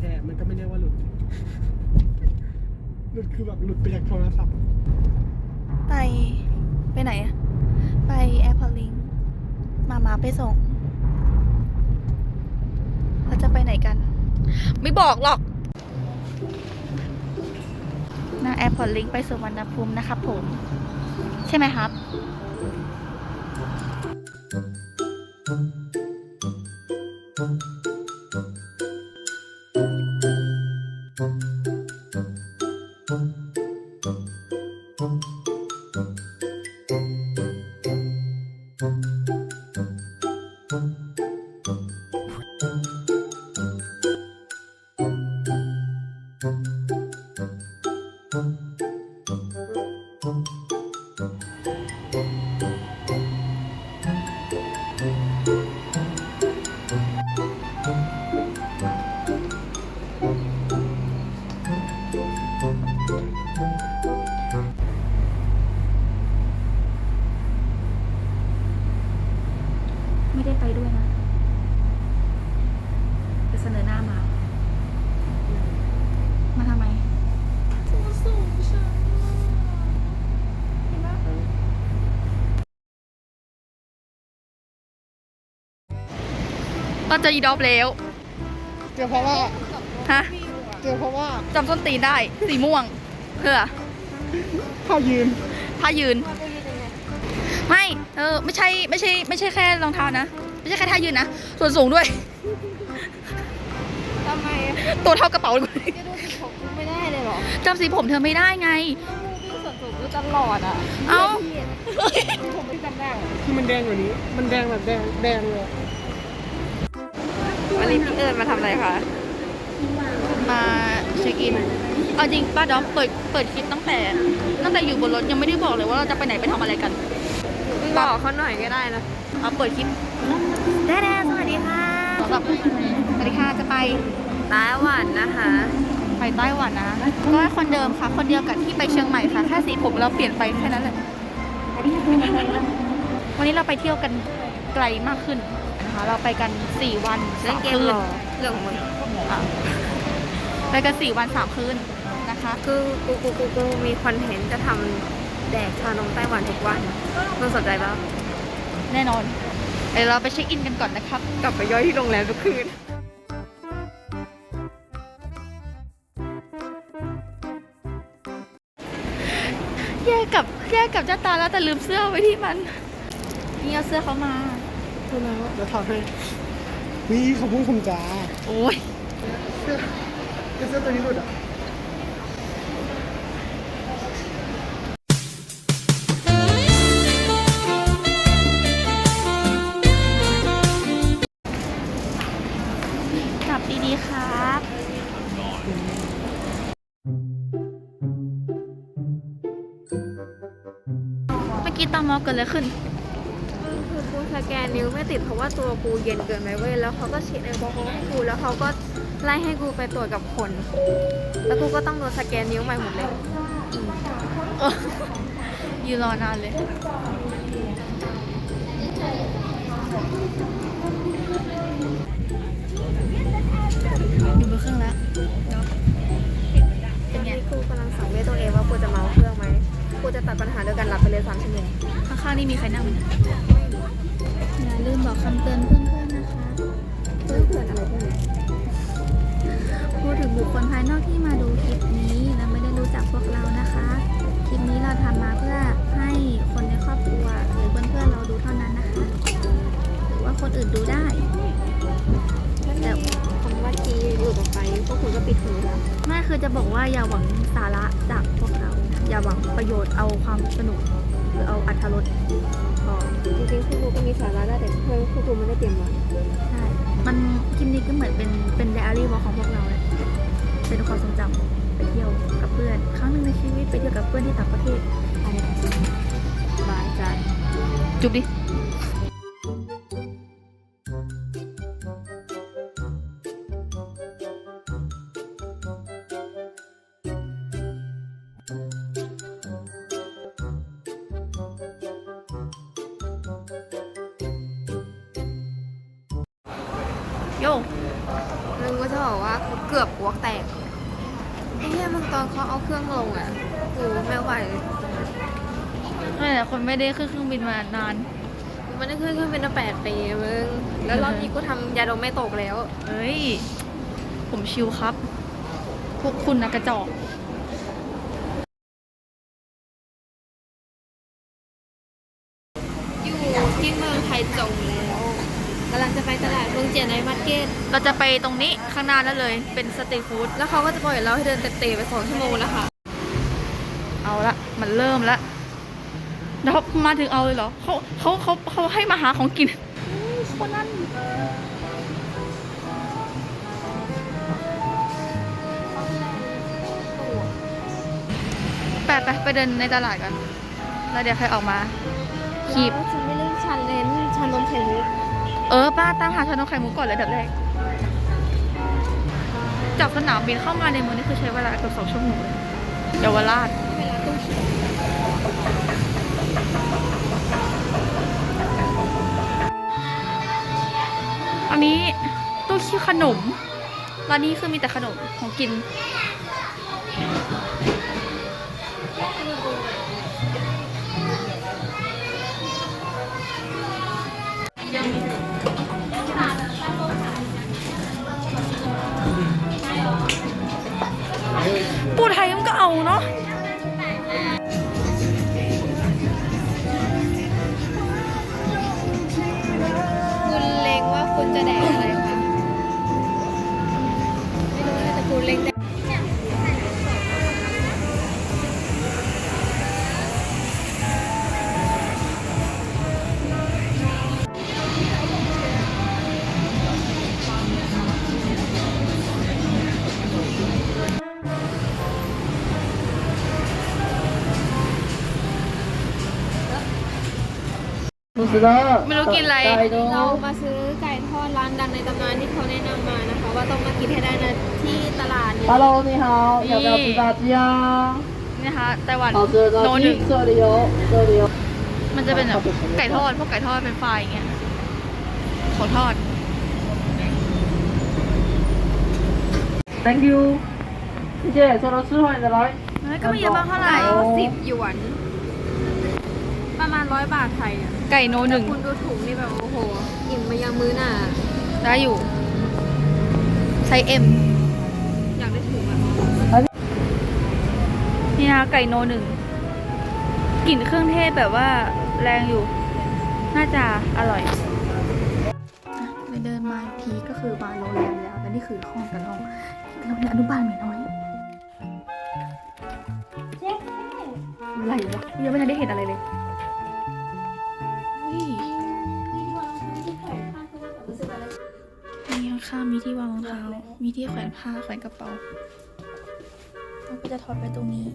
แท้มันก็ไม่เรียกว่าหลุด หลุดคือแบบหลุดไปจากโทรศัพท์ ไป ไปไหนอะไปแอร์พอร์ตลิงมามาไปส่งเราจะไปไหนกัน ไม่บอกหรอกนั่งแอร์พอร์ตลิงไปสุวรรณภูมินะครับผม ใช่ไหมครับ ไม่ ก็จะยีดอปแล้วเจอเพราะว่าฮะเจอเพราะว่าจำส้นตีนได้สีม่วงเพื่อข้ายืนผ้ายืน ไม่เออไม่ใช่ไม่ใช่ไม่ใช่แค่รองเท้านะไม่ใช่แค่ท่ายืนนะส่วนสูงด้วยทำไมอะตัวเท่ากระเป๋าเลยจะดูสิผมกูไม่ได้เลยเหรอจำสีผมเธอไม่ได้ไงกูส่วนสูงกูตลอดอะเอ้าผมไม่จำได้อะที่มันแดงกว่านี้ มันแดงแบบแดงแดงเลย วันนี้พี่เอิญมาทำอะไรคะ มาเช็คอินเอาจริงป้าดอมเปิดเปิดคลิปตั้งแต่ ตั้งแต่อยู่บนรถยังไม่ได้บอกเลยว่าเราจะไปไหนไปทำอะไรกันบอกเขาหน่อยก็ได้นะเอาเปิดคลิปแด้ๆสวัสดีค่ะสำหรับสวัสดีค่ะจะไปไต้หวันนะคะ ไปไต้หวันนะก็คนเดิมค่ะ คนเดียวกับที่ไปเชียงใหม่ค่ะแค่สีผมเราเปลี่ยนไปแค่นั้นแหละวันนี้เราไปเที่ยวกัน ไกลมากขึ้นนะคะ เราไปกัน 4 วันเล่นสามเกมคืหนรอเรื่องของมึงอะไปกัน 4 วัน 3 คืนนะคะ คือกูกูกูกูมีคอนเทนต์จะทำแดกชานมไต้หวันทุกวันมึงสนใจปะแน่นอนเดี๋ยวเราไปเช็คอินกันก่อนนะครับ กลับไปย่อยที่โรงแรมทุกคืนแยกกับแยกกับเจ้าตาแล้วแต่ลืมเสื้อไว้ที่มันนี่เอาเสื้อเขามาพู ดแล้วเดี๋ยวถอดให้วิขอบคุณคุณจ้าโอ้ยเสื้อเสื้อตัวนี้หลุดอะจับดีๆครับ เมื่อกี้ตอมอเกิดอะไรขึ้นคือกูส แกนนิ้วไม่ติดเพราะว่าตัวกูเย็นเกินไปเว้ยแล้วเขาก็ฉีดแอลกอฮอล์ให้กูแล้วเขาก็ไล่ให้กูไปตรวจกับคน แล้วกูก็ต้องโดนสแกนนิ้วใหม่หมดเลยยืนรอนานเลยอยู่บนเครื่องแล้วเป็นไงนี่กูกำลังสังเวชตัวเองว่ากูจะเมาเครื่องไหมกูจะตัดปัญหาด้วยการหลับไปเลยสามชั่วโมงข้างๆนี่มีใครนั่งไหมอย่าลืม บอกคำเตือนเพื่อนๆนะคะเพื่อนเพื่อนอะไรพวกนี้พูดถึงบุคคลภายนอกที่มาดูคลิปนี้และไม่ได้รู้จักพวกเรานะคะ คลิปนี้เราทำมาเพื่อให้คนในครอบครัวหรือเพื่อนๆเราดูเท่านั้นนะคะ หรือว่าคนอื่นดูได้ แต่คำว่าทีหลุดออกไปพวกคุณก็ปิดหูแล้วไม่คือจะบอกว่าอย่าหวังสาระจากพวกเรา อย่าหวังประโยชน์เอาความสนุก หรือเอาอัธรส พอจริงๆพวกกูก็มีสาระได้แต่เพื่อนพวกกูไม่ได้เตรียมไว้ใช่ มันคลิปนี้ก็เหมือนเป็นเป็นไดอารี่วอลของพวกเราเลยเป็นความทรงจำไปเที่ยวกับเพื่อน ครั้งหนึ่งในชีวิตไปเที่ยวกับเพื่อนที่ต่างประเทศอะไรแบบนี้บายจันจุบดิ โยมึงกูจะบอกว่ากูเกือบอ้วกแตกไอ้เหี้ยมึงตอนเขาเอาเครื่องลงอะกูไม่ไหวไม่แต่คนไม่ได้ขึ้นเครื่องบินมานาน กูไม่ได้ขึ้นเครื่องบินมาแปดปีมึงแล้วรอบนี้กูทำยาดมไม่ตกแล้ว เฮ้ย ผมชิวครับ พวกคุณนะกระจอก อยู่ที่เมืองไทยจงแล้วกำลังจะไปตลาด เมืองเจียนในมาร์เก็ตเราจะไปตรงนี้ข้างหน้านั่นเลย เป็นสตรีทฟู้ดแล้วเขาก็จะปล่อยเราให้เดินเตะๆไปสองชั่วโมงแล้วค่ะ เอาละมันเริ่มละแล้วมาถึงเอาเลยเหรอเขาเขาเขาเขาให้มาหาของกินคนนั้นไปไปไปเดินในตลาดกัน แล้วเดี๋ยวใครออกมาคีบ ออป้าตามหาชานมไข่มุกก่อนเลยเดี๋ยวแรกจากสนามบินเข้ามาในเมืองนี่คือใช้เวลาเกือบสองชั่วโมงเลยเยาวราชอันนี้ตู้คิดขนม ร้านนี้คือมีแต่ขนมของกินปู เอาเนาะ ไม่รู้กินอะไร เรามาซื้อไก่ทอดร้านดังในตำนานที่เขาแนะนำมานะคะ ว่าต้องมากินให้ได้นะที่ตลาดนี้ฮัลโหลนี่ฮะอยากไปนซาจิยานี่นะะไต้หวันโนหนึ่งมันจะเป็นแบบไก่ทอดพวกไก่ทอดเป็นไฟอย่างเงี้ยของทอด thank you พี่เจโซโลซื้อหอยละร้อยก็ไม่เยอะมากเท่าไหร่สิบหยวน ประมาณร้อยบาทไทยอะ ไก่โนหนึ่งคุณดูถุงนี่แบบโอ้โหอิ่มมายังมื้อหน่ะได้อยู่ไซส์เอ็มอยากได้ถุงอะนี่นะคะไก่โนหนึ่งกลิ่นเครื่องเทศแบบว่าแรงอยู่ น่าจะอร่อยไปเดินมาอีกทีก็คือมาโรงแรมแล้วแต่นี่คือห้องแต่ละห้องโรงเรียนอนุบาลหมีน้อยอะไรวะยังไม่ทันได้เห็นอะไรเลย มีที่วางรองเท้า มีที่แขวนผ้าแขวนกระเป๋าเราก็จะถอดไปตรงนี้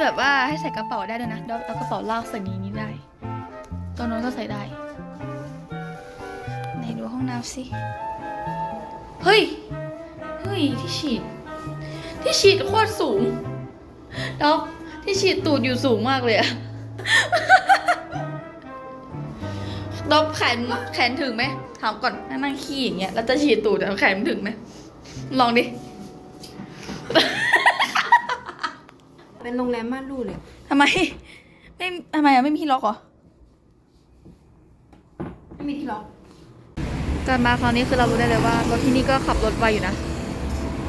แบบว่าให้ใส่กระเป๋าได้ด้วยนะดอบเอากระเป๋าลากใส่นี้นี่ได้ ตัวน้นก็ใส่ได้ ไหนดูห้องน้ำสิ เฮ้ย เฮ้ยที่ฉีด ที่ฉีดโคตรสูงแล้วที่ฉีดตูดอยู่สูงมากเลยอะดอบแขนแขนถึงไหมถามก่อนนั่งขี้อย่างเงี้ยแล้วจะฉีดตูดแขนมันถึงไหมลองดิ เป็นโรงแรมม่านรูดเลยทำไม ไม่ทำไมอะไม่มีที่ล็อกเหรอ ไม่มีที่ล็อกการมาคราวนี้คือเรารู้ได้เลยว่ารถที่นี่ก็ขับรถไวอยู่นะ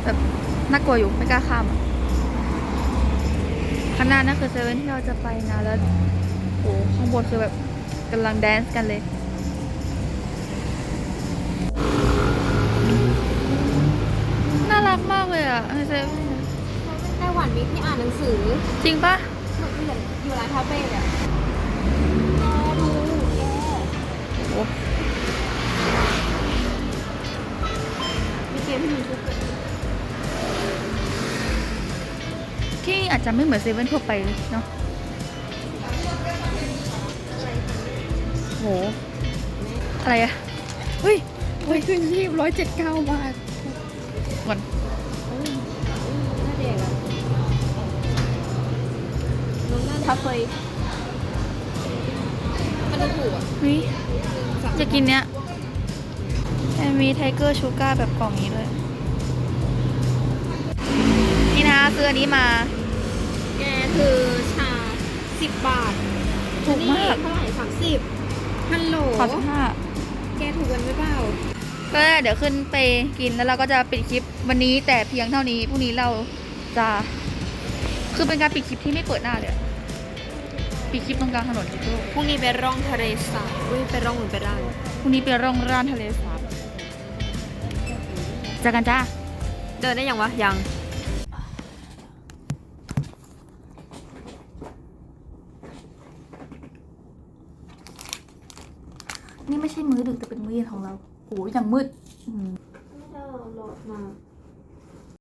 แบบน่ากลัวอยู่ไม่กล้าข้ามอะข้างหน้านั่นคือเซเว่นที่เราจะไปนะแล้วโอ้ข้างบนคือแบบกำลังแดนซ์กันเลยน่ารักมากเลยอะในเซเว่น ไต้หวันมีที่อ่านหนังสือจริงปะเหมือนอยู่ร้านคาเฟ่เลยอะโอ้มีเกมที่มีชุดเกิดที่อาจจะไม่เหมือนเซเว่นทั่วไปเนาะอะไรอะเฮ้ยเฮ้ยขึ้นชีพร้อยเจ็ดเก้าบาทก่อน ทัฟเฟยมันดูถูกอะเฮ้ยจะกินเนี้ยแต่มีไทเกอร์ชูการ์แบบกล่องนี้ด้วย นี่นะซื้ออันนี้มาแกคือชาสิบบาทถูกมาก เท่าไหร่สามสิบฮัลโหลขอสิบห้าแกถูกกันไหมเปล่า ก็เดี๋ยวขึ้นไปกินแล้วเราก็จะปิดคลิปวันนี้แต่เพียงเท่านี้พรุ่งนี้เราจะ คือเป็นการปิดคลิปที่ไม่เปิดหน้าเลยอะ ปิดคลิปตรงกลางถนนจิ๊กโลกพรุ่งนี้ไปร่องทะเลสาบอุ้ยไปร่องหรือไปร่างพรุ่งนี้ไปร่องร่านทะเลสาบเจอกันจ้า เดินได้ยังวะ ยัง นี่ไม่ใช่มื้อดึกแต่เป็นมื้อเย็นของเราโอ้ยยังมืด ไม่ได้หลอดมา